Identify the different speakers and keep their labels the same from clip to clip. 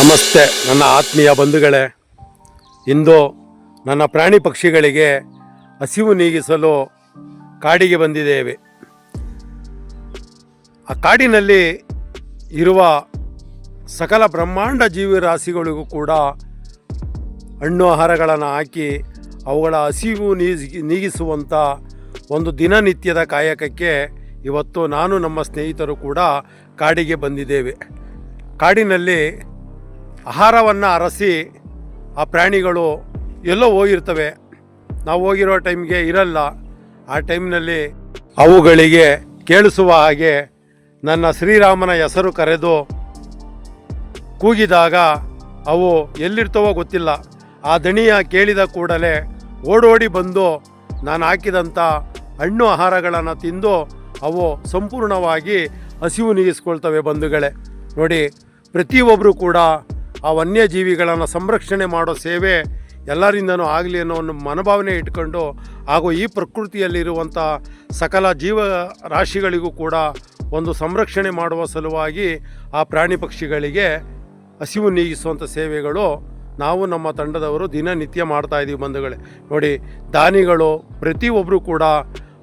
Speaker 1: ನಮಸ್ತೆ, ನನ್ನ ಆತ್ಮೀಯ ಬಂಧುಗಳೇ. ಇಂದು ನನ್ನ ಪ್ರಾಣಿ ಪಕ್ಷಿಗಳಿಗೆ ಹಸಿವು ನೀಗಿಸಲು ಕಾಡಿಗೆ ಬಂದಿದ್ದೇವೆ. ಆ ಕಾಡಿನಲ್ಲಿ ಇರುವ ಸಕಲ ಬ್ರಹ್ಮಾಂಡ ಜೀವರಾಶಿಗಳಿಗೂ ಕೂಡ ಹಣ್ಣು ಆಹಾರಗಳನ್ನು ಹಾಕಿ ಅವುಗಳ ಹಸಿವು ನೀಗಿ, ನೀಗಿಸುವಂಥ ಒಂದು ದಿನನಿತ್ಯದ ಕಾಯಕಕ್ಕೆ ಇವತ್ತು ನಾನು ನಮ್ಮ ಸ್ನೇಹಿತರು ಕೂಡ ಕಾಡಿಗೆ ಬಂದಿದ್ದೇವೆ. ಕಾಡಿನಲ್ಲಿ ಆಹಾರವನ್ನು ಅರಸಿ ಆ ಪ್ರಾಣಿಗಳು ಎಲ್ಲೋ ಹೋಗಿರ್ತವೆ. ನಾವು ಹೋಗಿರೋ ಟೈಮ್ಗೆ ಇರಲ್ಲ. ಆ ಟೈಮ್ನಲ್ಲಿ ಅವುಗಳಿಗೆ ಕೇಳಿಸುವ ಹಾಗೆ ನನ್ನ ಶ್ರೀರಾಮನ ಹೆಸರು ಕರೆದು ಕೂಗಿದಾಗ ಅವು ಎಲ್ಲಿರ್ತವೋ ಗೊತ್ತಿಲ್ಲ. ಆ ದಣಿಯ ಕೇಳಿದ ಕೂಡಲೇ ಓಡೋಡಿ ಬಂದು ನಾನು ಹಾಕಿದಂಥ ಹಣ್ಣು ಆಹಾರಗಳನ್ನು ತಿಂದು ಅವು ಸಂಪೂರ್ಣವಾಗಿ ಹಸಿವು ನೀಗಿಸ್ಕೊಳ್ತವೆ ಬಂಧುಗಳೇ. ನೋಡಿ ಪ್ರತಿಯೊಬ್ಬರು ಕೂಡ ಆ ವನ್ಯಜೀವಿಗಳನ್ನು ಸಂರಕ್ಷಣೆ ಮಾಡೋ ಸೇವೆ ಎಲ್ಲರಿಂದನೂ ಆಗಲಿ ಅನ್ನೋ ಒಂದು ಮನೋಭಾವನೆ ಇಟ್ಕೊಂಡು ಹಾಗೂ ಈ ಪ್ರಕೃತಿಯಲ್ಲಿರುವಂಥ ಸಕಲ ಜೀವ ರಾಶಿಗಳಿಗೂ ಕೂಡ ಒಂದು ಸಂರಕ್ಷಣೆ ಮಾಡುವ ಸಲುವಾಗಿ ಆ ಪ್ರಾಣಿ ಪಕ್ಷಿಗಳಿಗೆ ಹಸಿವು ನೀಗಿಸುವಂಥ ಸೇವೆಗಳು ನಾವು ನಮ್ಮ ತಂಡದವರು ದಿನನಿತ್ಯ ಮಾಡ್ತಾ ಇದ್ದೀವಿ ಬಂಧುಗಳೇ. ನೋಡಿ, ದಾನಿಗಳು ಪ್ರತಿಯೊಬ್ಬರು ಕೂಡ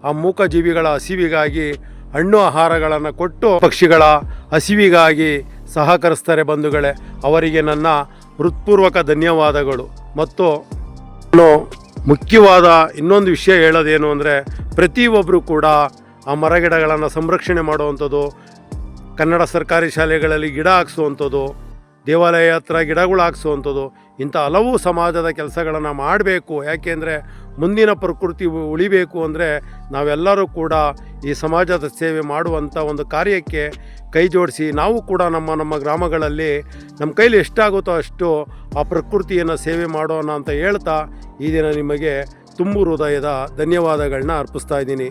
Speaker 1: ಆ ಮೂಕ ಜೀವಿಗಳ ಹಸಿವಿಗಾಗಿ ಹಣ್ಣು ಆಹಾರಗಳನ್ನು ಕೊಟ್ಟು ಪಕ್ಷಿಗಳ ಹಸಿವಿಗಾಗಿ ಸಹಕರಿಸ್ತಾರೆ ಬಂಧುಗಳೇ. ಅವರಿಗೆ ನನ್ನ ಹೃತ್ಪೂರ್ವಕ ಧನ್ಯವಾದಗಳು. ಮತ್ತು ನಾನು ಮುಖ್ಯವಾದ ಇನ್ನೊಂದು ವಿಷಯ ಹೇಳೋದೇನು ಅಂದರೆ ಪ್ರತಿಯೊಬ್ಬರು ಕೂಡ ಆ ಮರಗಿಡಗಳನ್ನು ಸಂರಕ್ಷಣೆ ಮಾಡುವಂಥದ್ದು, ಕನ್ನಡ ಸರ್ಕಾರಿ ಶಾಲೆಗಳಲ್ಲಿ ಗಿಡ ಹಾಕ್ಸುವಂಥದ್ದು, ದೇವಾಲಯ ಹತ್ರ ಗಿಡಗಳು ಹಾಕ್ಸುವಂಥದ್ದು, ಇಂಥ ಹಲವು ಸಮಾಜದ ಕೆಲಸಗಳನ್ನು ಮಾಡಬೇಕು. ಯಾಕೆಂದರೆ ಮುಂದಿನ ಪ್ರಕೃತಿ ಉಳಿಬೇಕು ಅಂದರೆ, ನಾವೆಲ್ಲರೂ ಕೂಡ ಈ ಸಮಾಜದ ಸೇವೆ ಮಾಡುವಂಥ ಒಂದು ಕಾರ್ಯಕ್ಕೆ ಕೈ ಜೋಡಿಸಿ ನಾವು ಕೂಡ ನಮ್ಮ ನಮ್ಮ ಗ್ರಾಮಗಳಲ್ಲಿ ನಮ್ಮ ಕೈಲಿ ಎಷ್ಟಾಗುತ್ತೋ ಅಷ್ಟು ಆ ಪ್ರಕೃತಿಯನ್ನು ಸೇವೆ ಮಾಡೋಣ ಅಂತ ಹೇಳ್ತಾ ಈ ದಿನ ನಿಮಗೆ ತುಂಬು ಹೃದಯದ ಧನ್ಯವಾದಗಳನ್ನ ಅರ್ಪಿಸ್ತಾ ಇದ್ದೀನಿ.